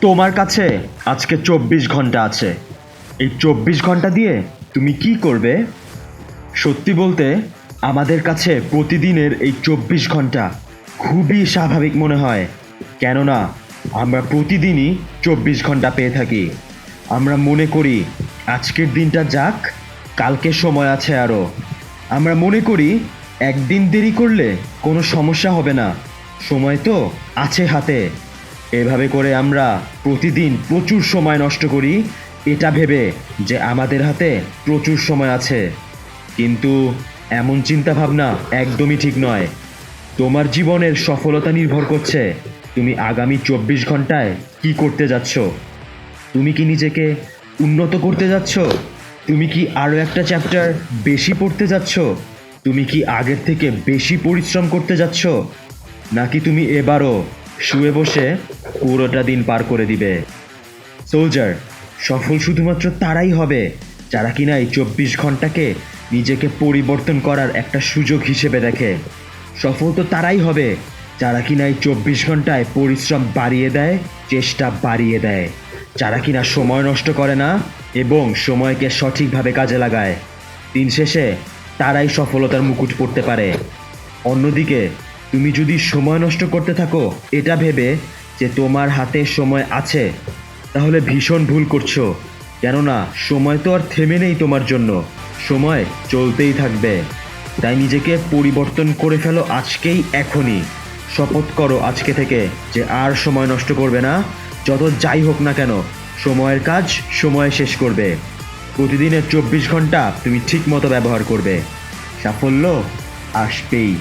তোমার কাছে আজকে চব্বিশ ঘণ্টা আছে। এই চব্বিশ ঘণ্টা দিয়ে তুমি কি করবে? সত্যি বলতে, আমাদের কাছে প্রতিদিনের এই চব্বিশ ঘণ্টা খুবই স্বাভাবিক মনে হয়। কেননা, আমরা প্রতিদিনই চব্বিশ ঘণ্টা পেয়ে থাকি। আমরা মনে করি, আজকের দিনটা যাক, কালকে সময় আছে আরও আমরা মনে করি, একদিন দেরি করলে কোনো সমস্যা হবে না। সময় তো আছে হাতে। এভাবে করে আমরা প্রতিদিন প্রচুর সময় নষ্ট করি, এটা ভেবে যে আমাদের হাতে প্রচুর সময় আছে। কিন্তু এমন চিন্তাভাবনা একদমই ঠিক নয়। তোমার জীবনের সফলতা নির্ভর করছে তুমি আগামী চব্বিশ ঘন্টায় কি করতে যাচ্ছ। তুমি কি নিজেকে উন্নত করতে যাচ্ছ? তুমি কি আরও একটা চ্যাপ্টার বেশি পড়তে যাচ্ছ? তুমি কি আগের থেকে বেশি পরিশ্রম করতে যাচ্ছ? নাকি তুমি এবারও শুয়ে বসে পুরোটা দিন পার করে দিবে। সোলজার সফল শুধুমাত্র তারাই হবে, যারা কিনা এই চব্বিশ ঘন্টাকে নিজেকে পরিবর্তন করার একটা সুযোগ হিসেবে দেখে। সফল তো তারাই হবে, যারা কিনা এই চব্বিশ ঘন্টায় পরিশ্রম বাড়িয়ে দেয়, চেষ্টা বাড়িয়ে দেয়। যারা কিনা সময় নষ্ট করে না এবং সময়কে সঠিকভাবে কাজে লাগায়। দিন শেষে তারাই সফলতার মুকুট পড়তে পারে। অন্যদিকে তুমি যদি সময় নষ্ট করতে থাকো, এটা ভেবে যে তোমার হাতে সময় আছে, তাহলে ভীষণ ভুল করছ। কেননা, সময় তো আর থেমে নেই তোমার জন্য। সময় চলতেই থাকবে। তাই নিজেকে পরিবর্তন করে ফেলো আজকেই, এখনই। শপথ করো আজকে থেকে যে আর সময় নষ্ট করবে না। যত যাই হোক না কেন, সময়ের কাজ সময় শেষ করবে। প্রতিদিনের চব্বিশ ঘণ্টা তুমি ঠিক মতো ব্যবহার করবে। সাফল্য আসবেই।